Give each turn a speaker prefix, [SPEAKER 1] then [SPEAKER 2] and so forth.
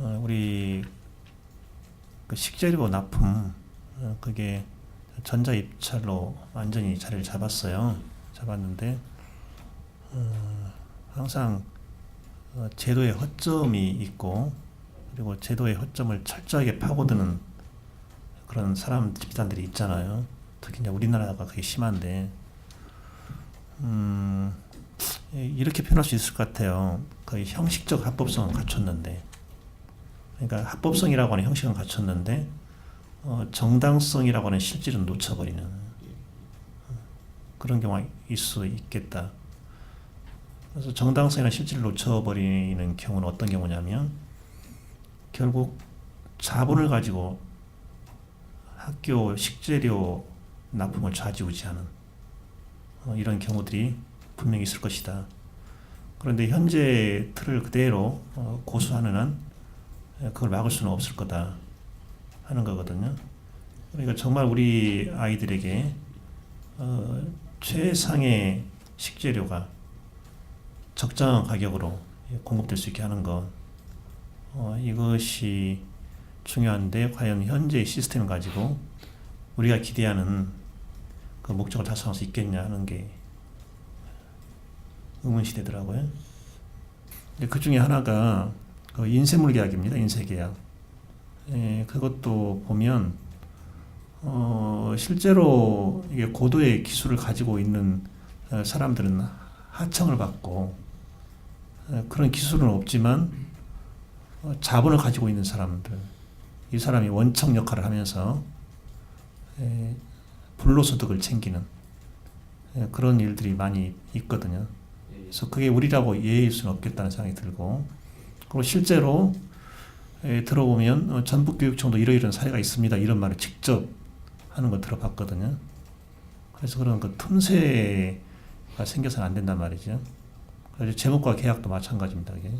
[SPEAKER 1] 어, 우리 그 식재료 납품 어, 그게 전자 입찰로 완전히 자리를 잡았어요. 잡았는데 어, 항상 어, 제도의 허점이 있고 그리고 제도의 허점을 철저하게 파고드는 그런 사람 집단들이 있잖아요. 특히 이제 우리나라가 그게 심한데 음, 예, 이렇게 표현할 수 있을 것 같아요. 거의 형식적 합법성은 갖췄는데 그러니까 합법성이라고 하는 형식은 갖췄는데 어, 정당성이라고 하는 실질은 놓쳐버리는 어, 그런 경우가 있을 수 있겠다. 그래서 정당성이나 실질을 놓쳐버리는 경우는 어떤 경우냐면 결국 자본을 가지고 학교 식재료 납품을 좌지우지하는 어, 이런 경우들이 분명히 있을 것이다. 그런데 현재 틀을 그대로 어, 고수하는 한 예, 그걸 막을 수는 없을 거다 하는 거거든요. 그러니까 정말 우리 아이들에게 어, 최상의 식재료가 적정한 가격으로 공급될 수 있게 하는 것 어, 이것이 중요한데 과연 현재의 시스템을 가지고 우리가 기대하는 그 목적을 달성할 수 있겠냐 하는 게 의문시되더라고요. 그 중에 하나가 그 인쇄물 계약입니다. 인쇄 계약. 예, 그것도 보면 어, 실제로 이게 고도의 기술을 가지고 있는 어, 사람들은 하청을 받고 어, 그런 기술은 없지만 어, 자본을 가지고 있는 사람들 이 사람이 원청 역할을 하면서 에, 불로소득을 챙기는 에, 그런 일들이 많이 있거든요. 그래서 그게 우리라고 예의일 수는 없겠다는 생각이 들고 그리고 실제로 에, 들어보면 어, 전북교육청도 이러이러한 사례가 있습니다. 이런 말을 직접 하는 거 들어봤거든요. 그래서 그런 그 틈새가 생겨서는 안 된단 말이죠. 그래서 제목과 계약도 마찬가지입니다. 이게.